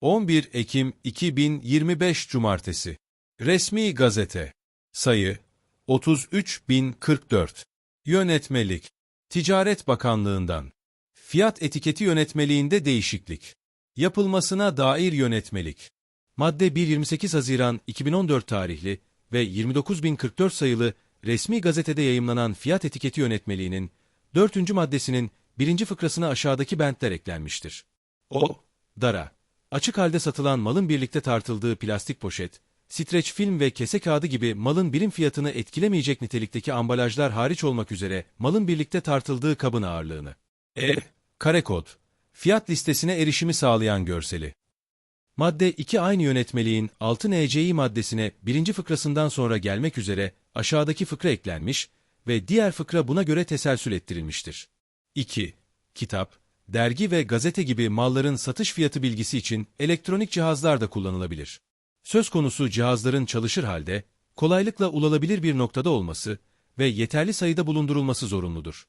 11 Ekim 2025 Cumartesi Resmi Gazete Sayı 33044 Yönetmelik Ticaret Bakanlığından Fiyat etiketi yönetmeliğinde değişiklik Yapılmasına dair yönetmelik Madde 1-28 Haziran 2014 tarihli ve 29044 sayılı resmi gazetede yayımlanan fiyat etiketi yönetmeliğinin 4. maddesinin 1. fıkrasına aşağıdaki bentler eklenmiştir. O, dara, açık halde satılan malın birlikte tartıldığı plastik poşet, streç film ve kese kağıdı gibi malın birim fiyatını etkilemeyecek nitelikteki ambalajlar hariç olmak üzere malın birlikte tartıldığı kabın ağırlığını. E. Kare kod. Fiyat listesine erişimi sağlayan görseli. Madde 2 aynı yönetmeliğin 6 NCİ maddesine birinci fıkrasından sonra gelmek üzere aşağıdaki fıkra eklenmiş ve diğer fıkra buna göre teselsül ettirilmiştir. 2. Kitap, dergi ve gazete gibi malların satış fiyatı bilgisi için elektronik cihazlar da kullanılabilir. Söz konusu cihazların çalışır halde, kolaylıkla ulaşılabilir bir noktada olması ve yeterli sayıda bulundurulması zorunludur.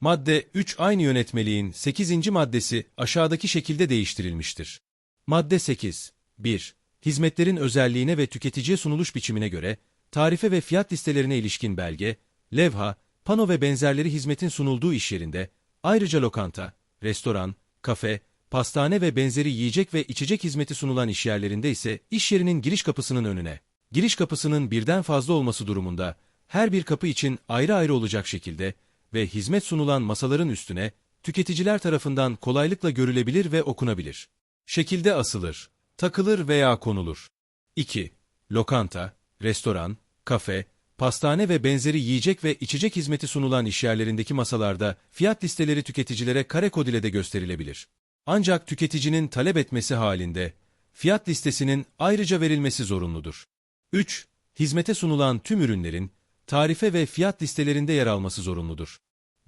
Madde 3 aynı yönetmeliğin 8. maddesi aşağıdaki şekilde değiştirilmiştir. Madde 8. 1. Hizmetlerin özelliğine ve tüketiciye sunuluş biçimine göre, tarife ve fiyat listelerine ilişkin belge, levha, pano ve benzerleri hizmetin sunulduğu iş yerinde, ayrıca lokanta, restoran, kafe, pastane ve benzeri yiyecek ve içecek hizmeti sunulan iş yerlerinde ise iş yerinin giriş kapısının önüne, giriş kapısının birden fazla olması durumunda, her bir kapı için ayrı ayrı olacak şekilde ve hizmet sunulan masaların üstüne, tüketiciler tarafından kolaylıkla görülebilir ve okunabilir. Şekilde asılır, takılır veya konulur. 2. Lokanta, restoran, kafe, pastane ve benzeri yiyecek ve içecek hizmeti sunulan işyerlerindeki masalarda fiyat listeleri tüketicilere kare kod ile de gösterilebilir. Ancak tüketicinin talep etmesi halinde fiyat listesinin ayrıca verilmesi zorunludur. 3. Hizmete sunulan tüm ürünlerin tarife ve fiyat listelerinde yer alması zorunludur.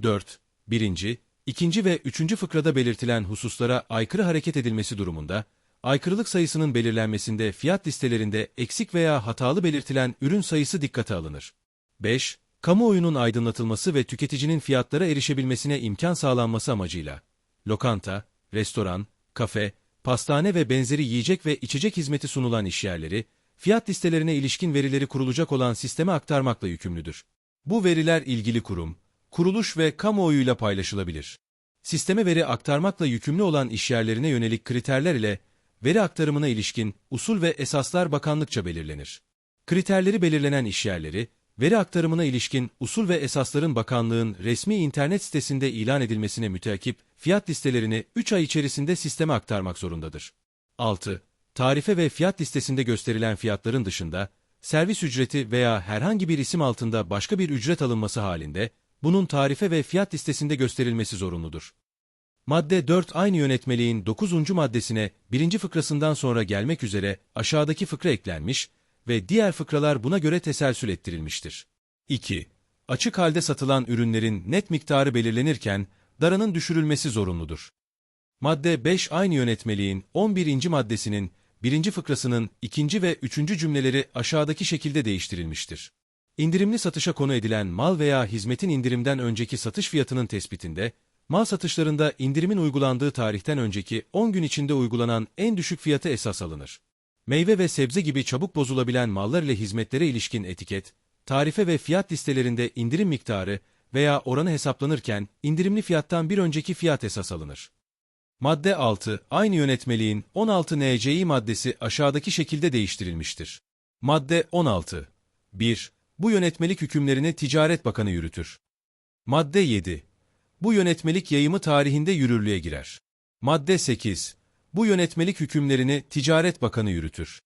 4. 1. 2. ve 3. fıkrada belirtilen hususlara aykırı hareket edilmesi durumunda, aykırılık sayısının belirlenmesinde fiyat listelerinde eksik veya hatalı belirtilen ürün sayısı dikkate alınır. 5. Kamuoyunun aydınlatılması ve tüketicinin fiyatlara erişebilmesine imkan sağlanması amacıyla, lokanta, restoran, kafe, pastane ve benzeri yiyecek ve içecek hizmeti sunulan işyerleri, fiyat listelerine ilişkin verileri kurulacak olan sisteme aktarmakla yükümlüdür. Bu veriler ilgili kurum, kuruluş ve kamuoyuyla paylaşılabilir. Sisteme veri aktarmakla yükümlü olan işyerlerine yönelik kriterler ile veri aktarımına ilişkin usul ve esaslar bakanlıkça belirlenir. Kriterleri belirlenen işyerleri, veri aktarımına ilişkin usul ve esasların bakanlığın resmi internet sitesinde ilan edilmesine müteakip fiyat listelerini 3 ay içerisinde sisteme aktarmak zorundadır. 6. Tarife ve fiyat listesinde gösterilen fiyatların dışında, servis ücreti veya herhangi bir isim altında başka bir ücret alınması halinde, bunun tarife ve fiyat listesinde gösterilmesi zorunludur. Madde 4 aynı yönetmeliğin 9. maddesine 1. fıkrasından sonra gelmek üzere aşağıdaki fıkra eklenmiş ve diğer fıkralar buna göre teselsül ettirilmiştir. 2. Açık halde satılan ürünlerin net miktarı belirlenirken daranın düşürülmesi zorunludur. Madde 5 aynı yönetmeliğin 11. maddesinin 1. fıkrasının 2. ve 3. cümleleri aşağıdaki şekilde değiştirilmiştir. İndirimli satışa konu edilen mal veya hizmetin indirimden önceki satış fiyatının tespitinde, mal satışlarında indirimin uygulandığı tarihten önceki 10 gün içinde uygulanan en düşük fiyatı esas alınır. Meyve ve sebze gibi çabuk bozulabilen mallar ile hizmetlere ilişkin etiket, tarife ve fiyat listelerinde indirim miktarı veya oranı hesaplanırken indirimli fiyattan bir önceki fiyat esas alınır. Madde 6, aynı yönetmeliğin 16 NCİ maddesi aşağıdaki şekilde değiştirilmiştir. Madde 16. 1. Bu yönetmelik hükümlerini Ticaret Bakanı yürütür. Madde 7. Bu yönetmelik yayımı tarihinde yürürlüğe girer. Madde 8. Bu yönetmelik hükümlerini Ticaret Bakanı yürütür.